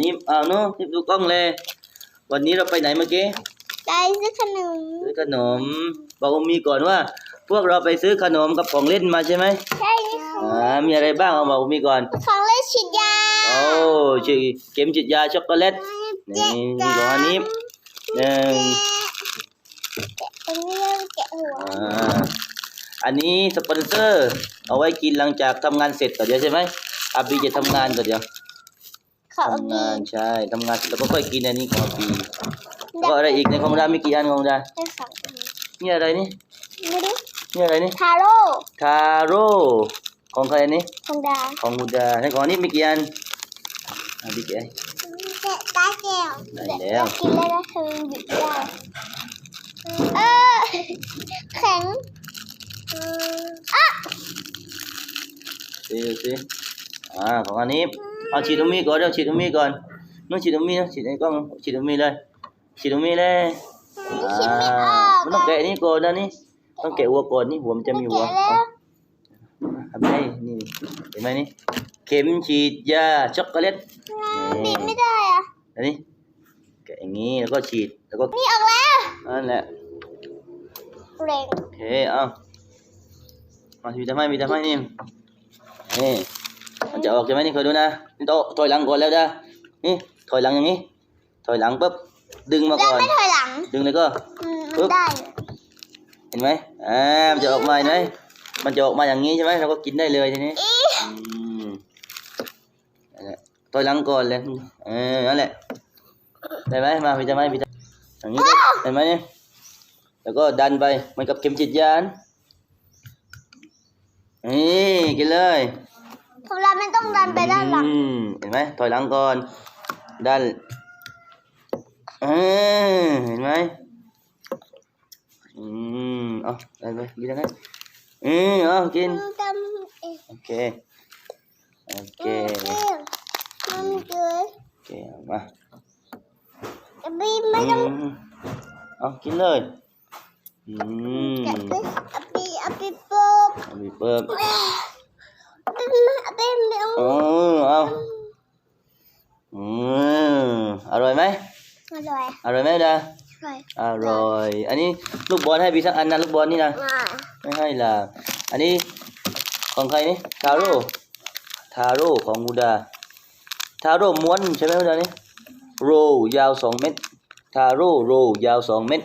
นี่เอาเนาะนี่ดูกล้องเลย วันนี้เราไปไหนเมื่อกี้ได้ซื้อขนม ซื้อขนม บอกว่ามีก่อนว่า พวกเราไปซื้อขนมกับของเล่นมาใช่ไหมใช่ค่ะอ่ามีอะไรบ้างเอาบอกว่ามีก่อน ของเล่นฉีดยา โอ้ชื่อเข็มฉีดยาช็อกโกแลต นี่นี่ของอันนี้หนึ่งแกะอันนี้เริ่มแกะหัวอ่าอันนี้สปอนเซอร์ เอาไว้กินหลังจากทำงานเสร็จต่อเดียวใช่ไหมอาบีจะทำงานต่อเดียว ขอทำบีงานใช่ทำงานเสร็จแล้วก็ค่อยกินอันนี้ของอาบีแล้วก็อะไรอีกในของดามีกี่อันของดาได้สองอันนี่อะไรนี่ไม่รู้นี่อะไรนี่ทาโร่ทาโร่ของใครนี่ของดาของบูดาในของอันนี้มีกี่อันอาบีแกะแกะตาแก้วได้แล้วกินแล้วนะคือบิดได้เออแข็งอืมอะดูสิอ่าของอันนี้ เอาฉีดตรงนี้ก่อนเดี๋ยวฉีดตรงนี้ก่อนนู้นฉีดตรงนี้นะฉีดในกล้องฉีดตรงนี้เลยฉีดตรงนี้เลยคิดไม่ออกมันต้องแกะนี่ก่อนนะนี่ต้องแกะหัวก่อนนี่หัวมันจะมีหัวแกะแล้วทำไงนี่เห็นไหมนี่เข็มฉีดยาช็อกโกแลตบีบไม่ได้อะอันนี้แกะอย่างนี้แล้วก็ฉีดแล้วก็นี่ออกแล้วนั่นแหละเร่งโอเคเอามามีทำไมมีทำไมนี่นี่ มันจะออกใช่ไหมนี่คอยดูนะนี่โตะถอยหลังก่อนแล้วนะนี่ถอยหลังอย่างนี้ ถอยหลังปุ๊บดึงมาแล้วก่อน ไม่ถอยหลัง ดึงแล้วก็อืมปึ๊มันบได้ เห็นไหมอ่ามันจะออกมาเห็นไหมมันจะออกมาอย่างนี้ใช่ไหมเราก็กินได้เลยทีนี้อีอืมนั่นแหละถอยหลังก่อนเลยเออนั่นแหละได้ไหมมาพี่จะไหมพี่จะอย่างนี้เห็นไหมเนี่ยแล้วก็ดันไปเหมันกับเข็มฉีดยานะนี่กินเลย ทำไมไม่ต้องดันไปด้านหลัง อืมเห็นไหมถอยหลังก่อนดันเออเห็นไหมอืมเอาได้ไปกินได้ไหมอืมเอากินมันจำเอ๊ะโอเคโอเคมันเกิดโอเคเอามาบีไม่ต้องอืมเอากินเลยอืมแกะไปอบีอบีปุ๊บ เอาบีเปิบ อบีอบีไม่ต้อง เออเอาอืม อร่อยไหมอร่อยอร่อยไหมดาอร่อยอร่อย อันนี้ลูกบอลให้บีสักอันนะลูกบอลนี่นะมาไม่ให้ล่ะอันนี้ของใครนี่ทาโร่ทาโร่ของบูดาทาโร่ม้วนใช่ไหมบูดานี่โรยาวสองเม็ดทาโร่โรยาวสองเม็ด